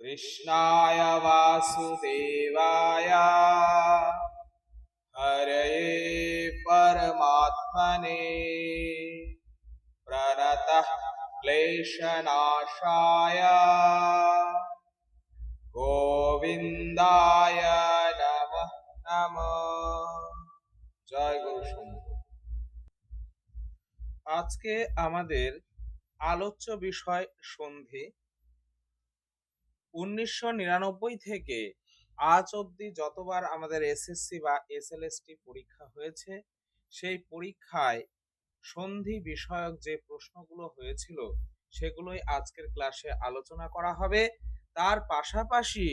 कृष्णाय वासुदेवाय हरये परमात्मने प्रणतः क्लेशनाशाय গোবিন্দায় নমঃ নমঃ জয় গুরু শম্ভু আজকে আমাদের আলোচ্য বিষয় সন্ধি উনিশশো নিরানব্বই থেকে আজ অবধি যতবার আমাদের এসএসসি বা এসএলএসটি পরীক্ষা হয়েছে, সেই পরীক্ষায় সন্ধি বিষয়ক যে প্রশ্নগুলো হয়েছিল, সেগুলোই আজকের ক্লাসে আলোচনা করা হবে। তার পাশাপাশি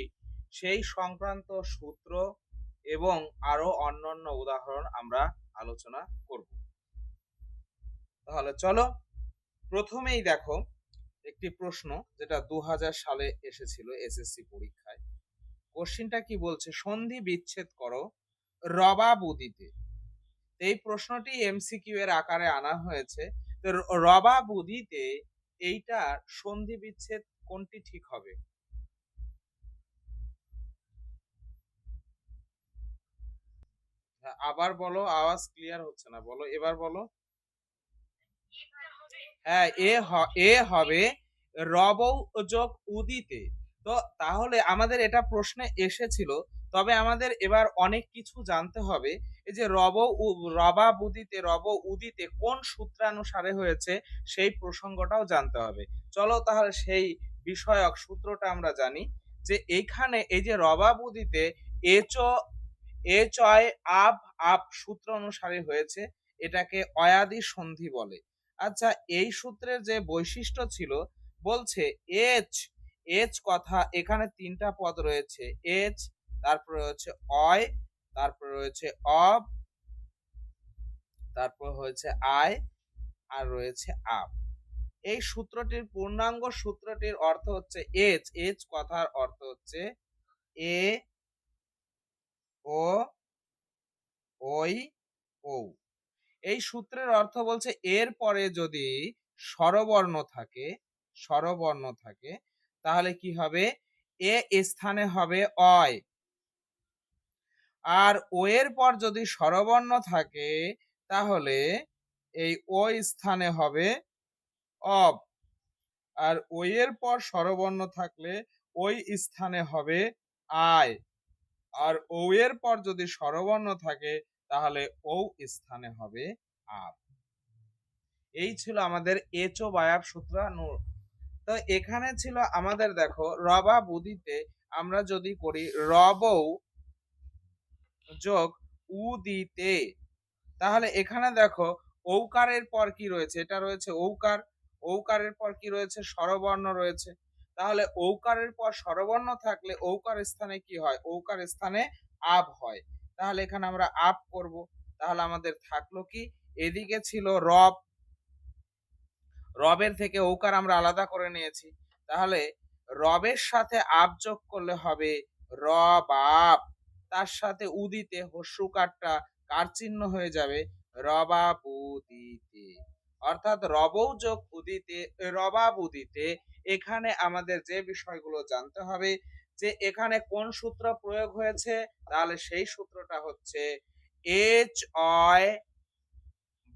সেই সংক্রান্ত সূত্র এবং আরও অন্যান্য উদাহরণ আমরা আলোচনা করব। তাহলে চলো, প্রথমেই দেখো একটি প্রশ্ন যেটা দু হাজার সালে এসেছিল এসএসসি পরীক্ষায়। কোশ্চিনটা কি বলছে? সন্ধি বিচ্ছেদ করো, রবা বুদিতে। এই প্রশ্নটি এমসিকিউ এর আকারে আনা হয়েছে। তো র- রবা বুদিতে এইটা সন্ধি বিচ্ছেদ কোনটি ঠিক হবে? আবার বলো, আওয়াজ ক্লিয়ার হচ্ছে না। বলো, এবার বলো। এ হ- এ হবে রব যোগ উদিতে। তো তাহলে আমাদের এটা প্রশ্নে এসেছিল, তবে আমাদের এবার অনেক কিছু জানতে হবে। এই যে রব রবা বুদিতে, রব উদিতে কোন সূত্রানুসারে হয়েছে সেই প্রসঙ্গটাও জানতে হবে। চলো তাহলে সেই বিষয়ক সূত্রটা আমরা জানি যে এইখানে এই যে রবা বুদিতে এচ এ চয় আপ আপ সূত্র অনুসারে হয়েছে, এটাকে অয়াদি সন্ধি বলে। আচ্ছা এই সূত্রের যে বৈশিষ্ট্য ছিল, বলছে এচ এচ কথা এখানে তিনটা পদ রয়েছে। এচ তারপরে রয়েছে অয় তারপরে রয়েছে অব তারপর হয়েছে আয় আর রয়েছে আপ এই সূত্রটির পূর্ণাঙ্গ সূত্রটির অর্থ হচ্ছে এচ এচ কথার অর্থ হচ্ছে এ ও ওই ও এই সূত্রের অর্থ বলছে এর পরে যদি স্বরবর্ণ থাকে স্বরবর্ণ থাকে, তাহলে কি হবে? এ স্থানে হবে অয়। আর ও এর পর যদি স্বরবর্ণ থাকে, তাহলে এই ও স্থানে হবে অব। আর ও এর পর স্বরবর্ণ থাকলে, ওই স্থানে হবে আয়। আর ও এর পর যদি স্বরবর্ণ থাকে তাহলে ও স্থানে হবে আপ এই ছিল আমাদের এচো বায়াব সূত্রানুর তো এখানে ছিল আমাদের দেখো, রবা বুদিতে আমরা যদি করি রবৌ যোগ উদিতে। তাহলে এখানে দেখো, ঔকারের পর কি রয়েছে? এটা রয়েছে ঔকার। ঔকারের পর কি রয়েছে? স্বরবর্ণ রয়েছে। তাহলে ঔকারের পর স্বরবর্ণ থাকলে ঔকার স্থানে কি হয়? ঔকার স্থানে আব হয়। তাহলে এখানে আমরা আপ করব। তাহলে আমাদের থাকল কি? এদিকে ছিল রব। রবের থেকে ঔকার আমরা আলাদা করে নিয়েছি। তাহলে রবের সাথে আপ যোগ করলে হবে রব আপ তার সাথে উদিতে হস্যুকারটা কার চিহ্ন হয়ে যাবে? রবাবুদিতে। অর্থাৎ রবৌ যোগ উদিতে, রবাবুদিতে। এখানে আমাদের যে বিষয়গুলো জানতে হবে যে এখানে কোন সূত্র প্রয়োগ হয়েছে, তাহলে সেই সূত্রটা হচ্ছে এইচ অয়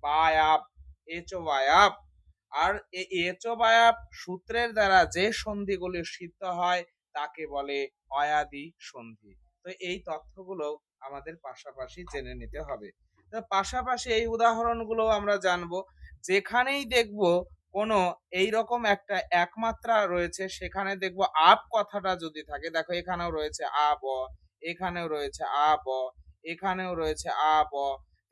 বায়াব এইচ ও বায়াব আর এই এইচ ও বায়াব সূত্রের দ্বারা যে সন্ধিগুলি সিদ্ধ হয়, তাকে বলে অয়াদি সন্ধি। তো এই তথ্যগুলো আমাদের পাশাপাশি জেনে নিতে হবে। তো পাশাপাশি এই উদাহরণগুলো আমরা জানব। যেখানেই দেখব কোনো এইরকম একটা একমাত্রা রয়েছে, সেখানে দেখব আপ কথাটা যদি থাকে, দেখো এখানেও রয়েছে আ, ব, এখানেও রয়েছে আ, ব, এখানেও রয়েছে আ, ব,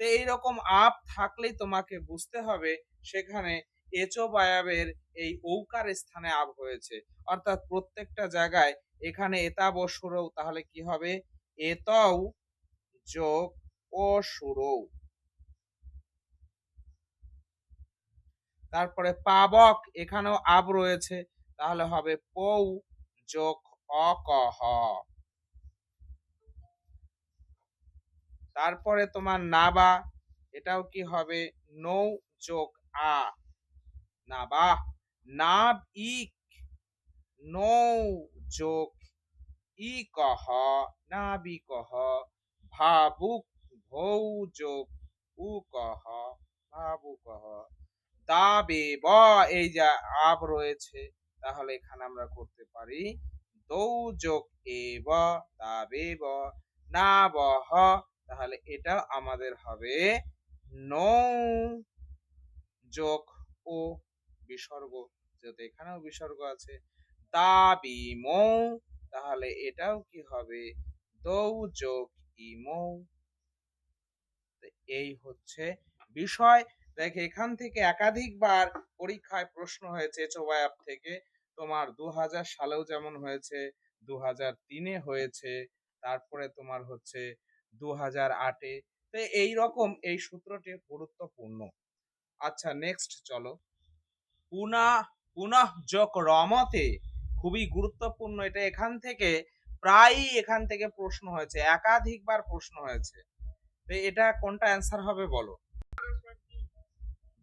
তো এইরকম আপ থাকলেই তোমাকে বুঝতে হবে সেখানে এচো বায়াবের এই ঔকার স্থানে আপ হয়েছে। অর্থাৎ প্রত্যেকটা জায়গায় এখানে এতা বসুরও তাহলে কি হবে? এতও যোগ ও সুরৌ। তারপরে পাবক এখানেও আব রয়েছে, তাহলে হবে পৌ যোগ অকহ। তারপরে তোমার নাবা, এটাও কি হবে? নৌ যোগ আ। নাবা, নাব ইক, নৌ যোগ ই কহ নাবি কহ ভাবুক ভৌ যোগ উ কহ ভাবু কহ দাবে, ব এই যা আব রয়েছে, তাহলে এখানে আমরা করতে পারি দৌ যোগ এ ব, দাবে ব, না বহ তাহলে এটা আমাদের হবে নৌ যোগ ও বিসর্গ, যেহেতু এখানেও বিসর্গ আছে, দাবি মৌ, তাহলে এটাও কি হবে? দৌ যোগ ইমৌ এই হচ্ছে বিষয়। দেখ, এখান থেকে একাধিকবার পরীক্ষায় প্রশ্ন হয়েছে চোবায়াপ থেকে। তোমার দু হাজার সালেও যেমন হয়েছে দু হাজার তিনে হয়েছে, তারপরে তোমার হচ্ছে দু হাজার আটে। তো এই রকম এই সূত্রটি গুরুত্বপূর্ণ। আচ্ছা নেক্সট চলো। পুনা পুনঃ যোগ রমতে খুবই গুরুত্বপূর্ণ। এটা এখান থেকে প্রায়ই এখান থেকে প্রশ্ন হয়েছে, একাধিকবার প্রশ্ন হয়েছে। তো এটা কোনটা অ্যান্সার হবে বলো?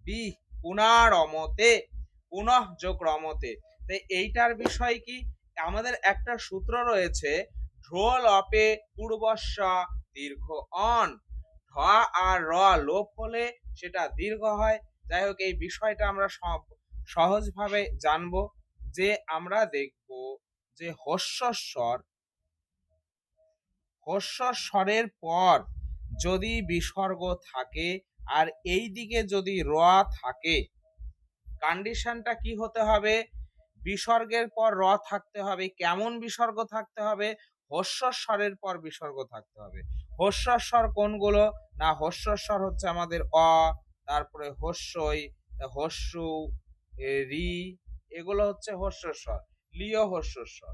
বি পুনারমতে পুনঃ যোগ রমতে। তো এইটার বিষয় কি? আমাদের একটা সূত্র রয়েছে, ঢোল অপে পূর্বস্ব দীর্ঘ অন। ঢ আর র লোপ হলে সেটা দীর্ঘ হয়। যাই হোক, এই বিষয়টা আমরা সব- সহজভাবে জানব যে আমরা দেখব যে হস্যস্বর, হস্যস্বরের পর যদি বিসর্গ থাকে আর এই দিকে যদি র থাকে কন্ডিশনটা কি হতে হবে? বিসর্গের পর র থাকতে হবে, কেমন বিসর্গ থাকতে হবে? হস্যস্বরের পর বিসর্গ থাকতে হবে। হস্যস্বর কোনগুলো? না হস্যস্বর হচ্ছে আমাদের অ, তারপরে হস্যই হস্যু রি, এগুলো হচ্ছে হস্যস্বর লিও হস্যস্বর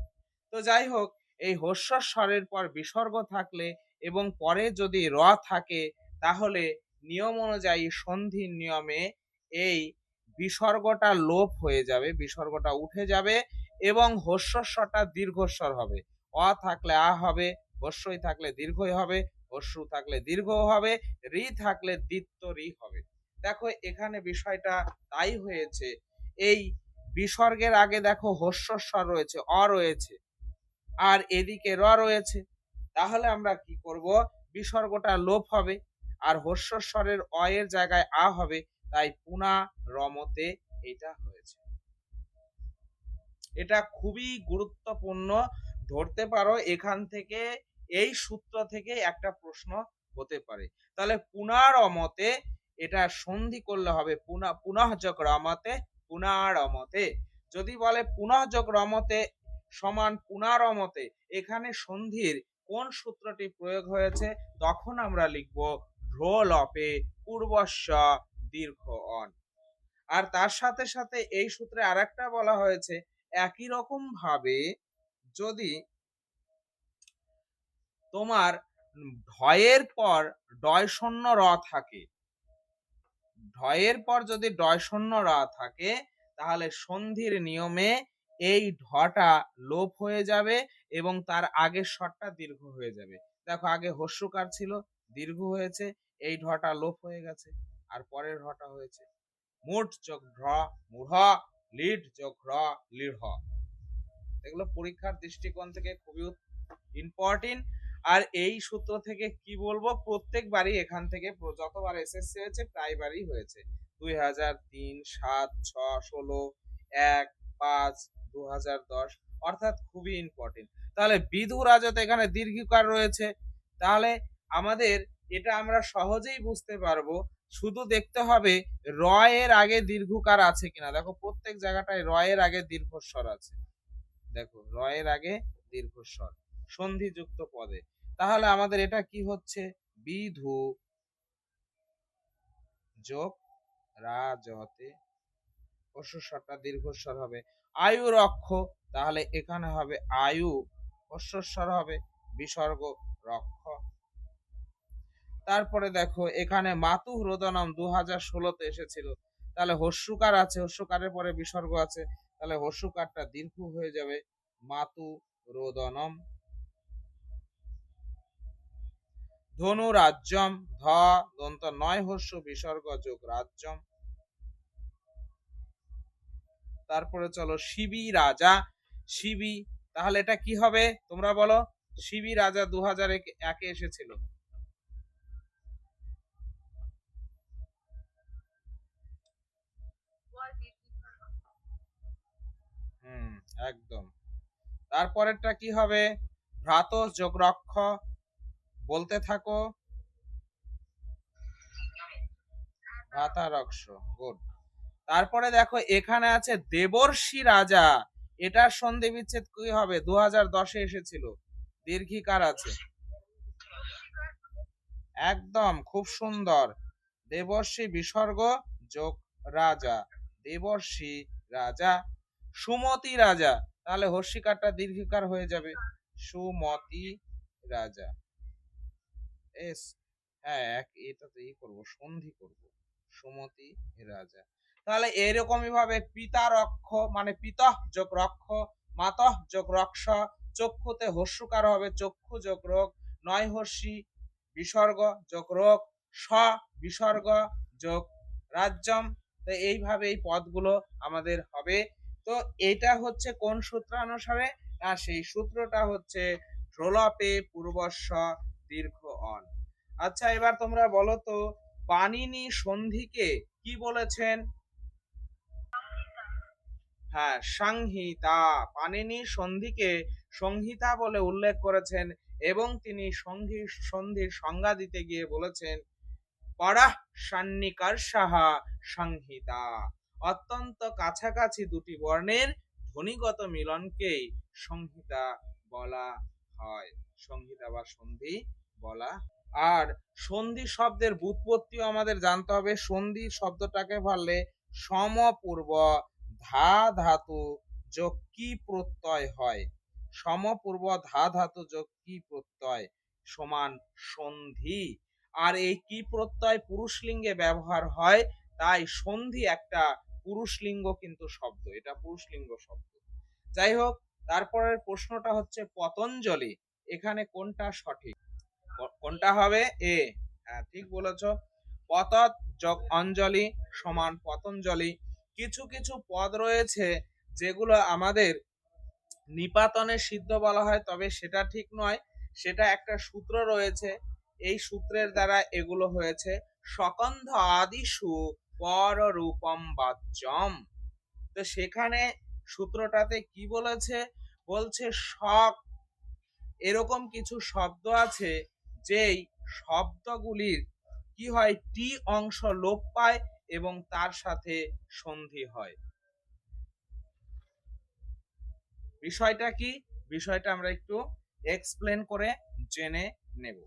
তো যাই হোক, এই হস্যস্বরের পর বিসর্গ থাকলে এবং পরে যদি র থাকে, তাহলে নিয়ম অনুযায়ী সন্ধির নিয়মে এই বিসর্গটা লোপ হয়ে যাবে, বিসর্গটা উঠে যাবে এবং হস্যস্বরটা দীর্ঘস্বর হবে। অ থাকলে আ হবে হস্যই থাকলে দীর্ঘই হবে হস্যু থাকলে দীর্ঘ হবে, রি থাকলে দ্বিত্ব রি হবে। দেখো, এখানে বিষয়টা তাই হয়েছে, এই বিসর্গের আগে দেখো হস্যস্বর রয়েছে, অ রয়েছে, আর এদিকে র রয়েছে। তাহলে আমরা কি করব? বিসর্গটা লোপ হবে আর হস্যস্বরের অ এর জায়গায় আ হবে, তাই পুনা রমতে এটা হয়েছে। এটা খুবই গুরুত্বপূর্ণ। ধরতে পারো এখান থেকে, এই সূত্র থেকে একটা প্রশ্ন হতে পারে। তাহলে পুনারমতে এটা সন্ধি করলে হবে পুনা, পুনঃযোগ রমতে পুনারমতে যদি বলে পুনঃযোগ রমতে সমান পুনারমতে এখানে সন্ধির কোন সূত্রটি প্রয়োগ হয়েছে, তখন আমরা লিখব ঢোলপে পূর্বস্ব দীর্ঘ অন। আর তার সাথে সাথে এই সূত্রে আরেকটা বলা হয়েছে, একই রকম ভাবে যদি তোমার ঢয়ের পর ডয় শূন্য র থাকে, ঢয়ের পর যদি ডয় শূন্য র থাকে, তাহলে সন্ধির নিয়মে এই ঢটা লোপ হয়ে যাবে এবং তার আগের স্বরটা দীর্ঘ হয়ে যাবে। দেখো আগে হস্যকার ছিল, দীর্ঘ হয়েছে এই ঢটা লোপ হয়ে গেছে আর পরের ঢটা হয়েছে। মুঠ যোগ ঢ মূঢ়, লিড যোগ র লিঢ়। এগুলো পরীক্ষার দৃষ্টিকোণ থেকে খুবই ইম্পর্টেন্ট আর এই সূত্র থেকে কি বলব? প্রত্যেকবারই এখান থেকে যতবার এসএসসি হয়েছে, প্রায়বারই হয়েছে। দুই হাজার তিন, সাত, ছ, ষোলো, এক, পাঁচ দু হাজার দশ, অর্থাৎ খুবই ইম্পর্টেন্ট তাহলে বিধু রাজত এখানে দীর্ঘিকার রয়েছে। তাহলে আমাদের এটা আমরা সহজেই বুঝতে পারব। শুধু দেখতে হবে র এর আগে দীর্ঘকার আছে কিনা। দেখো, প্রত্যেক জায়গাটায় র এর আগে দীর্ঘস্বর আছে। দেখো র এর আগে দীর্ঘস্বর, সন্ধিযুক্ত পদে। তাহলে আমাদের এটা কি হচ্ছে? বিধু যোগ রাজতে। অশ্বস্বরটা দীর্ঘস্বর হবে। আয়ু রক্ষ তাহলে এখানে হবে আয়ু, অশ্বস্বর হবে বিসর্গ রক্ষ। তারপরে দেখো, এখানে মাতু হ্রদনম দু হাজার ষোলোতে এসেছিল। তাহলে হস্যুকার আছে? হস্যকারের পরে বিসর্গ আছে। তাহলে হস্যুকারটা দীর্ঘ হয়ে যাবে। মাতু রোদনম ধনু রাজ্যম ধ দন্ত নয় হস্য বিসর্গ যোগ রাজ্যম। তারপরে চলো শিবি রাজা। শিবি, তাহলে এটা কি হবে? তোমরা বলো, শিবি রাজা দু হাজার একে এসেছিল। একদম। তারপরেরটা কি হবে? ভ্রাত যোগরক্ষ বলতে থাকো। ভ্রাতারক্ষ গুড তারপরে দেখো, এখানে আছে দেবর্ষি রাজা। এটার সন্ধি বিচ্ছেদ কি হবে? দু হাজার দশে এসেছিল। দীর্ঘিকার আছে। একদম, খুব সুন্দর। দেবর্ষি বিসর্গ যোগ রাজা। দেবর্ষি রাজা সুমতি রাজা। তাহলে হর্ষিকারটা দীর্ঘিকার হয়ে যাবে। সুমতি রাজা। এস হ্যাঁ এক এটা তো ই করব, সন্ধি করব। সুমতি রাজা। তাহলে এরকমই ভাবে পিতার অক্ষ মানে পিতঃ যোগ রক্ষ, মাতঃ যোগ রক্ষ, চক্ষুতে হর্ষুকার হবে, চক্ষু যোগ রোগ নয় হর্ষি বিসর্গ যোগ রোগ, স বিসর্গ যোগ রাজ্যম। তো এইভাবে এই পদগুলো আমাদের হবে। তো এটা হচ্ছে কোন সূত্রানুসারে না সেই সূত্রটা হচ্ছে প্রলপে পূর্বস্ব দীর্ঘ অন। আচ্ছা এবার তোমরা বলো তো, পানিনি সন্ধিকে কি বলেছেন? হ্যাঁ সংহিতা। পানিনি সন্ধিকে সংহিতা বলে উল্লেখ করেছেন এবং তিনি সঙ্গী, সন্ধির সংজ্ঞা দিতে গিয়ে বলেছেন পরাহ সান্নিকার সাহা সংহিতা। অত্যন্ত কাছাকাছি দুটি বর্ণের ধ্বনিগত মিলনকেই সংহিতা বলা হয়। সংহিতা বা সন্ধি বলা আর সন্ধি শব্দের বুৎপত্তিও আমাদের জানতে হবে। সন্ধি শব্দটাকে বললে সমপূর্ব ধা ধাতু যোগ কি প্রত্যয় হয়? সমপূর্ব ধা ধাতু যোগ কি প্রত্যয়? সমান সন্ধি। আর এই কি প্রত্যয় পুরুষলিঙ্গে ব্যবহার হয়? তাই সন্ধি একটা পুরুষলিঙ্গ কিন্তু শব্দ, এটা পুরুষলিঙ্গ শব্দ। যাই হোক তারপরের প্রশ্নটা হচ্ছে পতঞ্জলি, এখানে কোনটা সঠিক? কোনটা হবে? এ। হ্যাঁ ঠিক বলেছ। পতত যোগ অঞ্জলি সমান পতঞ্জলি। কিছু কিছু পদ রয়েছে যেগুলো আমাদের নিপাতনে সিদ্ধ বলা হয়, তবে সেটা ঠিক নয়। সেটা একটা সূত্র রয়েছে। এই সূত্রের দ্বারা এগুলো হয়েছে। সকন্ধ আদিশু পর রূপম বাচ্যম তো সেখানে সূত্রটাতে কি বলেছে? বলছে শক। এরকম কিছু শব্দ আছে যেই শব্দগুলির কি হয়? টি অংশ লোপ পায় এবং তার সাথে সন্ধি হয়। বিষয়টা কি? বিষয়টা আমরা একটু এক্সপ্লেন করে জেনে নেব।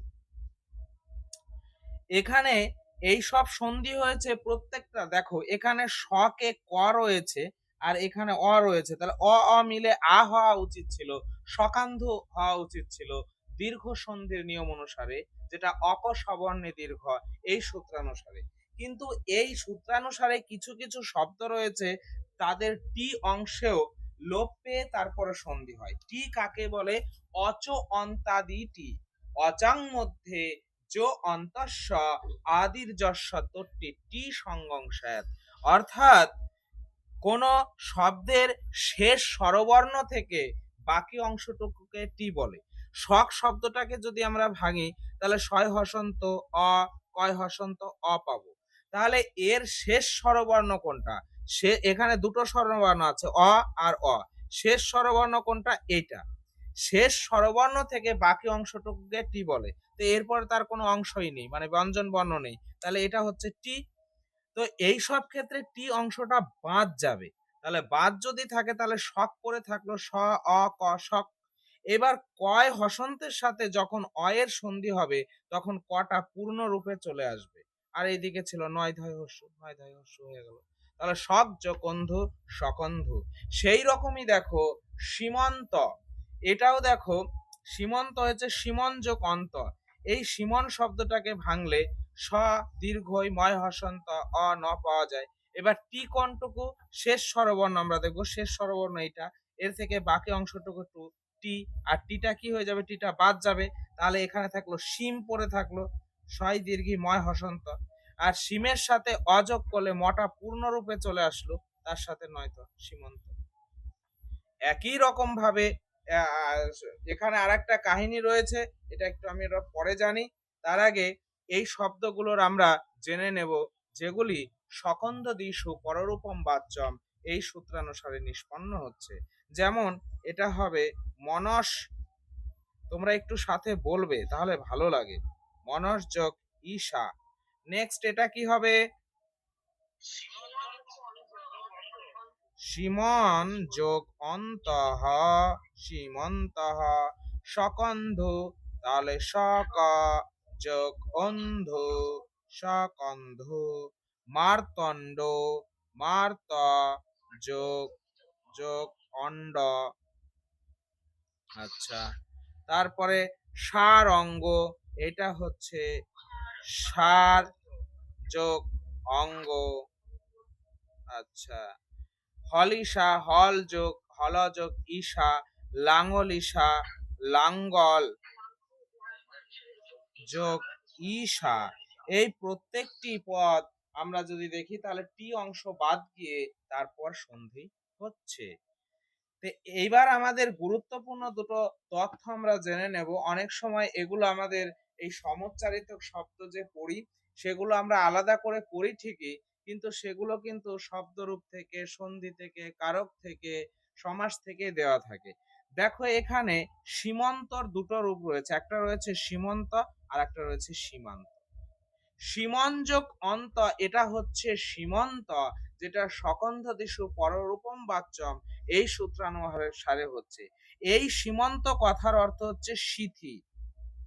এখানে এই সব সন্ধি হয়েছে প্রত্যেকটা, দেখো, এখানে শকে ক রয়েছে আর এখানে অ রয়েছে। তাহলে অ অ মিলে আ হওয়া উচিত ছিল সকান্ধ হওয়া উচিত ছিল দীর্ঘ সন্ধির নিয়ম অনুসারে, যেটা অপসবর্ণে দীর্ঘ এই সূত্রানুসারে। কিন্তু এই সূত্রানুসারে কিছু কিছু শব্দ রয়েছে, তাদের টি অংশেও লোপ পেয়ে তারপরে সন্ধি হয়। টি কাকে বলে? অচ অন্তাদি টি। অচাং মধ্যে যো অন্তস্ব আদির যস্য তট্টি টি সংগংসায়াত অর্থাৎ কোন শব্দের শেষ স্বরবর্ণ থেকে বাকি অংশটুকুকে টি বলে। শক শব্দটাকে যদি আমরা ভাঙি, তাহলে ছয় হসন্ত, অ, কয় হসন্ত, অ পাবো। তাহলে এর শেষ স্বরবর্ণ কোনটা? সে, এখানে দুটো স্বরবর্ণ আছে, অ আর অ। শেষ স্বরবর্ণ কোনটা? এইটা। শেষ স্বরবর্ণ থেকে বাকি অংশটুকুকে টি বলে। তো এরপরে তার কোনো অংশই নেই মানে ব্যঞ্জন বর্ণ নেই। তাহলে এটা হচ্ছে টি। তো এই সব ক্ষেত্রে টি অংশটা বাদ যাবে। তাহলে বাদ যদি থাকে, তাহলে শক করে থাকল, স, অ, ক শক এবার কয় হসন্তের সাথে যখন অয়ের সন্ধি হবে, তখন কটা পূর্ণ রূপে চলে আসবে। আর এইদিকে ছিল নয় ধয় হর্ষ নয় ধয় হর্ষ হয়ে গেল। তাহলে সব যকন্ধু, সকন্ধু। সেই রকমই দেখো, সীমন্ত। এটাও দেখো, সীমন্ত হচ্ছে সীমন যোগ অন্ত এই সীমন শব্দটাকে ভাঙলে স, দীর্ঘই, ময় হসন্ত, অ, ন পাওয়া যায়। এবার টি কণ্টুকু, শেষ স্বরবর্ণ আমরা দেখব, শেষ স্বরবর্ণ এটা এর থেকে বাকি অংশটুকু টু টি। আর টিটা কি হয়ে যাবে? টিটা বাদ যাবে। তাহলে এখানে থাকল সিম পরে থাকল সয় দীর্ঘি ময় হসন্ত। আর সিমের সাথে অযোগ করলে মটা পূর্ণরূপে চলে আসলো, তার সাথে নয়তো সীমন্ত। একই রকম ভাবে এখানে আরেকটা কাহিনী রয়েছে, এটা একটু আমি পরে জানি। তার আগে এই শব্দগুলোর আমরা জেনে নেব যেগুলি সকন্দ দিশু পররূপম বাচ্চম এই সূত্রানুসারে নিষ্পন্ন হচ্ছে। যেমন, এটা হবে মনস, তোমরা একটু সাথে বলবে, তাহলে ভালো লাগে। মনস যোগ ঈশা। নেক্সট এটা কি হবে? সীমন যোগ অন্তঃ সীমন্তঃ সকন্ধু তাহলে সক, যোগ অন্ধু, সকন্ধু। মার্তণ্ড, মার্ত, যোগ যোগ অণ্ড আচ্ছা তারপরে সার অঙ্গ, এটা হচ্ছে সার যোগ অঙ্গ। আচ্ছা। হলিসা হল যোগ হল যোগ ঈশা লাঙ্গল ঈশা লাঙ্গল, যোগ, ঈশা। এই প্রত্যেকটি পদ আমরা যদি দেখি, তাহলে টি অংশ বাদ গিয়ে তারপর সন্ধি হচ্ছে। এইবার আমাদের গুরুত্বপূর্ণ দুটো তথ্য আমরা জেনে নেব। অনেক সময় এগুলো আমাদের এই সমচ্চারিত শব্দ যে পড়ি, সেগুলো আমরা আলাদা করে পড়ি ঠিকই কিন্তু সেগুলো কিন্তু শব্দরূপ থেকে, সন্ধি থেকে, কারক থেকে, সমাস থেকে দেওয়া থাকে। দেখো এখানে সীমন্তর দুটো রূপ রয়েছে। একটা রয়েছে সীমন্ত আর একটা রয়েছে সীমান্ত। সীমঞ্জক অন্ত এটা হচ্ছে সীমন্ত যেটা সকন্ধ দিশু পররূপম বাচ্চম এই সূত্রানুসারে সারে হচ্ছে। এই সীমন্ত কথার অর্থ হচ্ছে সিথি।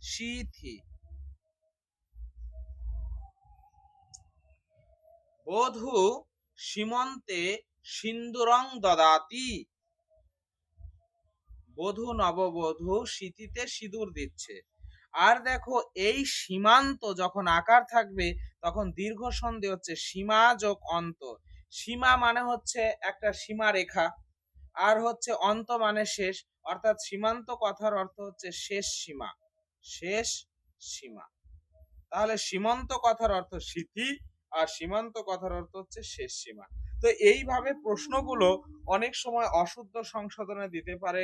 সিথি। বধূ সীমন্তে সিন্দুরং দদাতি। বধূ নববধূ শীতিতে সিঁদুর দিচ্ছে। আর দেখো, এই সীমান্ত যখন আকার থাকবে, তখন দীর্ঘ সন্ধি হচ্ছে সীমা যোগ অন্ত। সীমা মানে হচ্ছে একটা সীমা রেখা। আর হচ্ছে অন্ত মানে শেষ। অর্থাৎ সীমান্ত কথার অর্থ হচ্ছে শেষ সীমা। শেষ সীমা। তাহলে সীমান্ত কথার অর্থ সিথি আর সীমান্ত কথার অর্থ হচ্ছে শেষ সীমা। তো এইভাবে প্রশ্নগুলো অনেক সময় অশুদ্ধ সংশোধনে দিতে পারে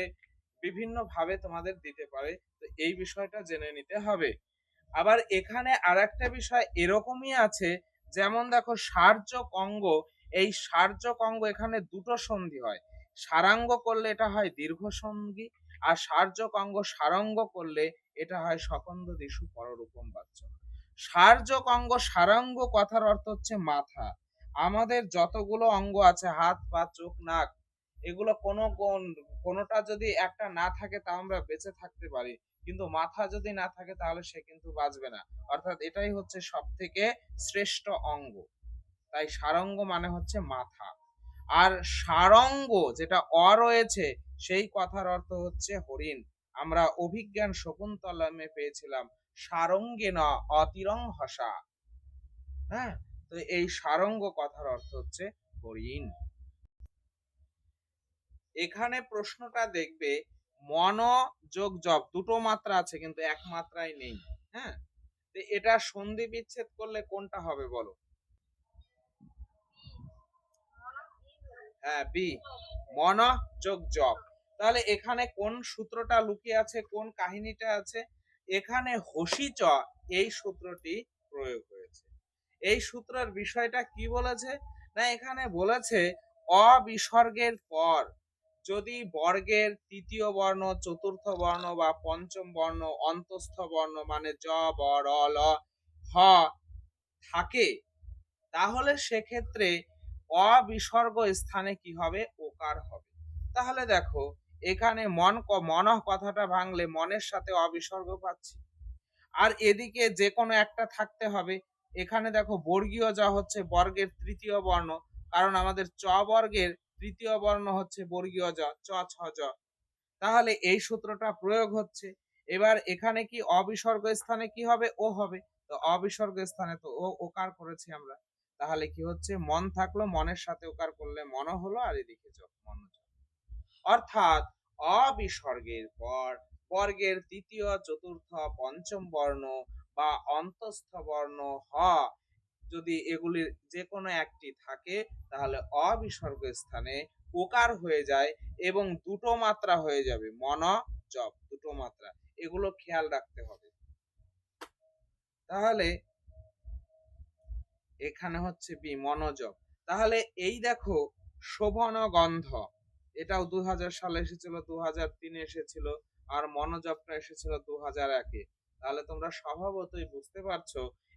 বিভিন্ন ভাবে তোমাদের দিতে পারে। তো এই বিষয়টা জেনে নিতে হবে। আবার এখানে আর একটা বিষয় এরকমই আছে, যেমন দেখো সার্যক অঙ্গ, এই সার্যক অঙ্গ এখানে দুটো সন্ধি হয়। সারাঙ্গ করলে এটা হয় দীর্ঘ সন্ধি, আর সার্যক অঙ্গ সারঙ্গ করলে এটা হয় সকন্দ দিশু পররূপম বাচ্চ সার্যক অঙ্গ সারাঙ্গ কথার অর্থ হচ্ছে মাথা। আমাদের যতগুলো অঙ্গ আছে, হাত, পা, চোখ, নাক, এগুলো কোনো কোন- কোনোটা যদি একটা না থাকে তা আমরা বেঁচে থাকতে পারি। কিন্তু মাথা যদি না থাকে তাহলে সে কিন্তু বাঁচবে না। অর্থাৎ এটাই হচ্ছে সব থেকে শ্রেষ্ঠ অঙ্গ। তাই সারঙ্গ মানে হচ্ছে মাথা। আর সারঙ্গ যেটা অ রয়েছে, সেই কথার অর্থ হচ্ছে হরিণ। আমরা অভিজ্ঞান শকুন্তলমে পেয়েছিলাম। সারঙ্গে ন অতিরং হসা। হ্যাঁ? তো এই সারঙ্গ কথার অর্থ হচ্ছে হরিণ। এখানে প্রশ্নটা দেখবে মন যোগ জব দুটো মাত্রা আছে কিন্তু এক মাত্রায় নেই। হ্যাঁ? এটা সন্ধি বিচ্ছেদ করলে কোনটা হবে বলো? হ্যাঁ বি। মন যোগ জব তাহলে এখানে কোন সূত্রটা লুকিয়ে আছে, কোন কাহিনীটা আছে? এখানে হসিচ এই সূত্রটি প্রয়োগ হয়েছে। এই সূত্রের বিষয়টা কি বলেছে? না, এখানে বলেছে অবিসর্গের পর যদি বর্গের তৃতীয় বর্ণ, চতুর্থ বর্ণ বা পঞ্চম বর্ণ, অন্তস্থ বর্ণ মানে জ, ব, র, ল, হ থাকে, তাহলে সেক্ষেত্রে অবিসর্গ স্থানে কি হবে? ওকার হবে। তাহলে দেখো এখানে মন ক- মনঃ কথাটা ভাঙলে মনের সাথে অবিসর্গ পাচ্ছি। আর এদিকে যে কোনো একটা থাকতে হবে। এখানে দেখো বর্গীয় যা হচ্ছে বর্গের তৃতীয় বর্ণ, কারণ আমাদের চ বর্গের তৃতীয় বর্ণ হচ্ছে বর্গীয় জ, চ, ছ, জ। তাহলে এই সূত্রটা প্রয়োগ হচ্ছে। এবার এখানে কি অবিসর্গ স্থানে কি হবে? ও হবে। তো অবিসর্গ স্থানে তো ও ওকার করেছি আমরা। তাহলে কি হচ্ছে? মন থাকল, মনের সাথে ওকার করলে মন হলো, আর এদিকে জ মন জ। অর্থাৎ অবিসর্গের পর, বর্গের তৃতীয় চতুর্থ, পঞ্চম বর্ণ বা অন্তস্থ বর্ণ হ। যদি এগুলির যে কোনো একটি থাকে, তাহলে অবিসর্গ স্থানে ওকার হয়ে যায় এবং দুটো মাত্রা হয়ে যাবে। মন জব দুটো মাত্রা। এগুলো খেয়াল রাখতে হবে। তাহলে এখানে হচ্ছে বি মনোজব তাহলে এই দেখো শোভন গন্ধ এটাও দু হাজার সালে এসেছিল দু তিনে এসেছিল আর মনোজবটা এসেছিল দু হাজার একে। তাহলে তোমরা স্বভাবতই বুঝতে পারছ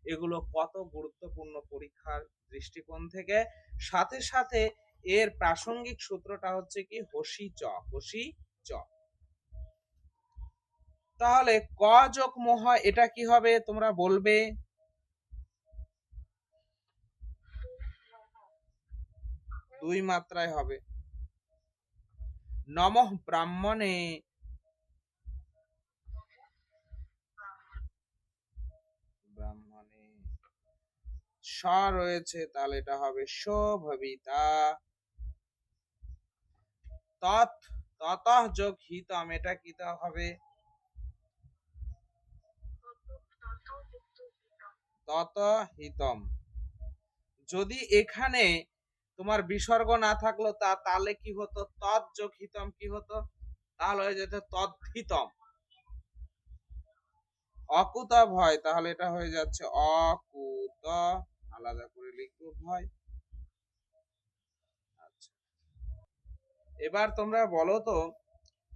এগুলো কত গুরুত্বপূর্ণ পরীক্ষার দৃষ্টিকোণ থেকে। সাথে সাথে এর প্রাসঙ্গিক সূত্রটা হচ্ছে কি? হসি চ হসি চ। তাহলে ক যোগ মোহ, এটা কি হবে তোমরা বলবে? দুই মাত্রায় হবে। নমঃ ব্রাহ্মণে। ব্রাহ্মণে। স রয়েছে, তাহলে এটা হবে শোভবিতা তৎ, ততঃ যোগ হিতম, এটা কি হবে? তত হিতম। যদি এখানে তোমার বিসর্গ না থাকল তা, তাহলে কি হতো? তৎ যোগ হিতম কি হতো? তাহলে হয়ে যেত তদ্ধিতম। অকুত ভয়, তাহলে এটা হয়ে যাচ্ছে অকুত। আলাদা করে লিখব ভয়। আচ্ছা। এবার তোমরা বলো তো,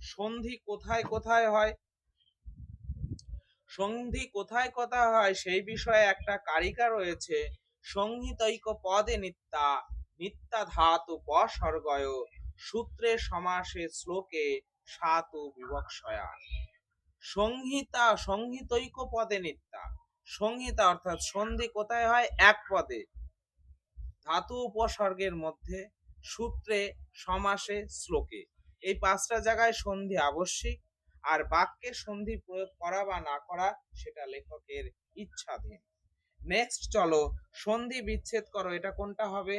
সন্ধি কোথায় কোথায় হয়? সন্ধি কোথায় কোথায় হয়? সেই বিষয়ে একটা কারিকা রয়েছে, সংহিতৈক পদে নিত্যা। নিত্যা ধাতু পসর্গয় সূত্রে সমাসে শ্লোকে সাতু বিবক্ষয়া। সংহিতা সংহিতৈক পদে নিত্যা। সংহিতা অর্থাৎ সন্ধি কোথায় হয়? এক পদে। ধাতু উপসর্গের মধ্যে সূত্রে সমাসে শ্লোকে। এই পাঁচটা জায়গায় সন্ধি আবশ্যিক, আর বাক্যে সন্ধি প্রয়োগ করা বা না করা সেটা লেখকের ইচ্ছাধীন। নেক্সট চলো, সন্ধি বিচ্ছেদ করো, এটা কোনটা হবে?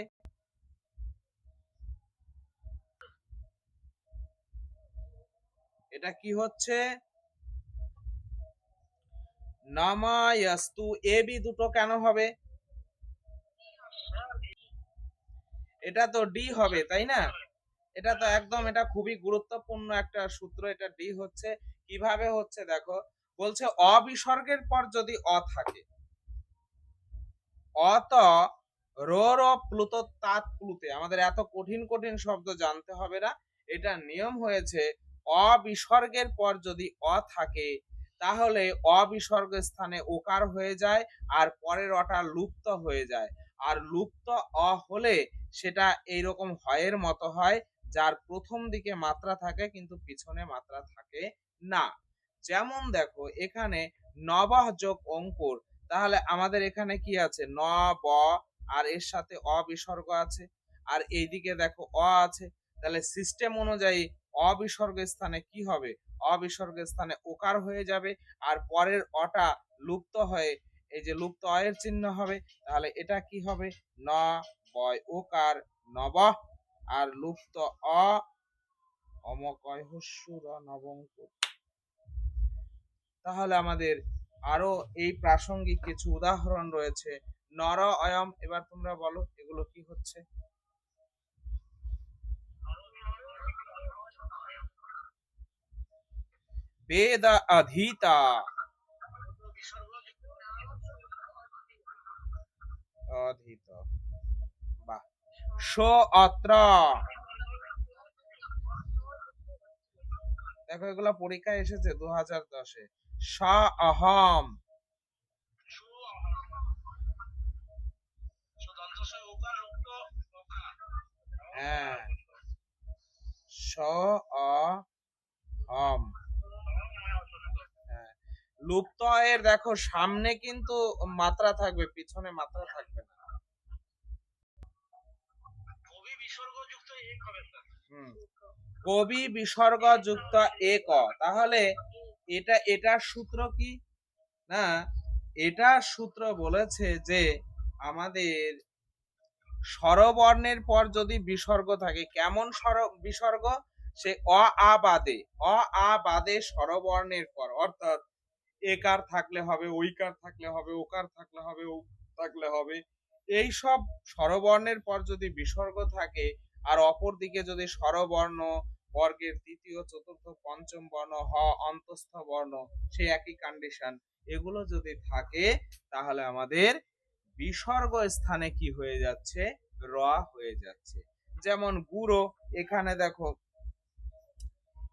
এটা কি হচ্ছে? নামায়াস্তু, এ দুটো কেন হবে? এটা তো ডি হবে, তাই না? এটা তো একদম, এটা খুবই গুরুত্বপূর্ণ একটা সূত্র, এটা ডি হচ্ছে। কীভাবে হচ্ছে দেখো, বলছে অবিসর্গের পর যদি অ থাকে অত রোর প্লুত তাৎ প্লুতে, আমাদের এত কঠিন কঠিন শব্দ জানতে হবে না। এটা নিয়ম হয়েছে অবিসর্গের পর যদি অ থাকে, তাহলে অবিসর্গ স্থানে ওকার হয়ে যায় আর পরের অটা লুপ্ত হয়ে যায়। আর লুপ্ত অ হলে সেটা এইরকম হয়ের মতো হয়, যার প্রথম দিকে মাত্রা থাকে কিন্তু পিছনে মাত্রা থাকে না। যেমন দেখো, এখানে নবহ যোগ অঙ্কুর, তাহলে আমাদের এখানে কি আছে? ন, ব, আর এর সাথে অবিসর্গ আছে। আর এইদিকে দেখো অ আছে, তাহলে সিস্টেম অনুযায়ী অবিসর্গ স্থানে কি হবে? অবিসর্গ স্থানে ওকার হয়ে যাবে আর পরের অটা লুপ্ত হয়ে, এই যে লুপ্ত অয়ের চিহ্ন হবে, তাহলে এটা কি হবে? ন বয় ওকার নব আর লুপ্ত অ অমকয় হস্যুর নবঙ্ক তাহলে আমাদের আরও এই প্রাসঙ্গিক কিছু উদাহরণ রয়েছে। নর অয়ম, এবার তোমরা বলো, এগুলো কি হচ্ছে? বেদ অধীতা দেখো এগুলো পরীক্ষায় এসেছে দু হাজার দশে। স অহম হ্যাঁ। স অহম লুপ্ত এর দেখো সামনে কিন্তু মাত্রা থাকবে পিছনে মাত্রা থাকবে না। কবি বিসর্গ যুক্ত এক। তাহলে এটা এটার সূত্র কি? না এটার সূত্র বলেছে যে আমাদের স্বরবর্ণের পর যদি বিসর্গ থাকে কেমন স্বর বিসর্গ? সে অ আ বাদে অ আ বাদে স্বরবর্ণের পর অর্থাৎ একার থাকলে হবে ওই কার থাকলে হবে, ওকার থাকলে হবে, ও থাকলে হবে। এই সব স্বরবর্ণের পর যদি বিসর্গ থাকে আর অপর দিকে যদি স্বরবর্ণ বর্গের তৃতীয় চতুর্থ, পঞ্চম বর্ণ, হ, অন্তস্থ বর্ণ, সে একই কন্ডিশন এগুলো যদি থাকে, তাহলে আমাদের বিসর্গ স্থানে কি হয়ে যাচ্ছে? র হয়ে যাচ্ছে। যেমন গুঁড়ো, এখানে দেখো,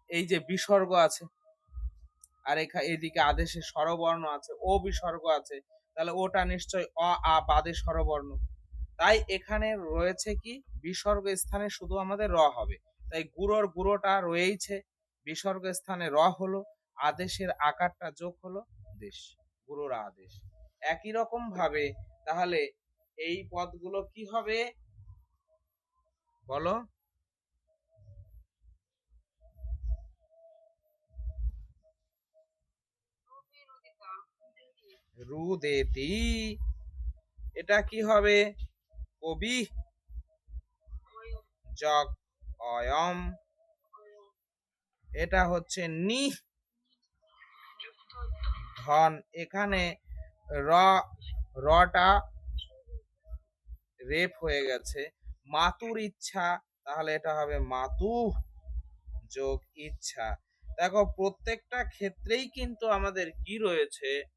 এই যে বিসর্গ আছে আর এদিকে আদেশে স্বরবর্ণ আছে, ও বিসর্গ আছে, তাহলে ওটা নিশ্চয় অ, আ, বাদে স্বরবর্ণ। তাই এখানে রয়েছে কি, বিসর্গ স্থানে শুধু আমাদের র হবে। তাই গুড়োর গুঁড়োটা রয়েইছে, বিসর্গ স্থানে র হলো, আদেশের আকারটা যোগ হলো দেশ গুরুর আদেশ। একই রকম ভাবে তাহলে এই পদগুলো কি হবে? বলো। রুদেতি। এটা কি হবে? কবি। জগ অয়ম। এটা হচ্ছে নি। ধন। এখানে র, রটা রেপ হয়ে গেছে। মাতুর ইচ্ছা, তাহলে এটা হবে মাতু। যোগ ইচ্ছা। দেখো, প্রত্যেকটা ক্ষেত্রেই কিন্তু আমাদের কি রয়েছে?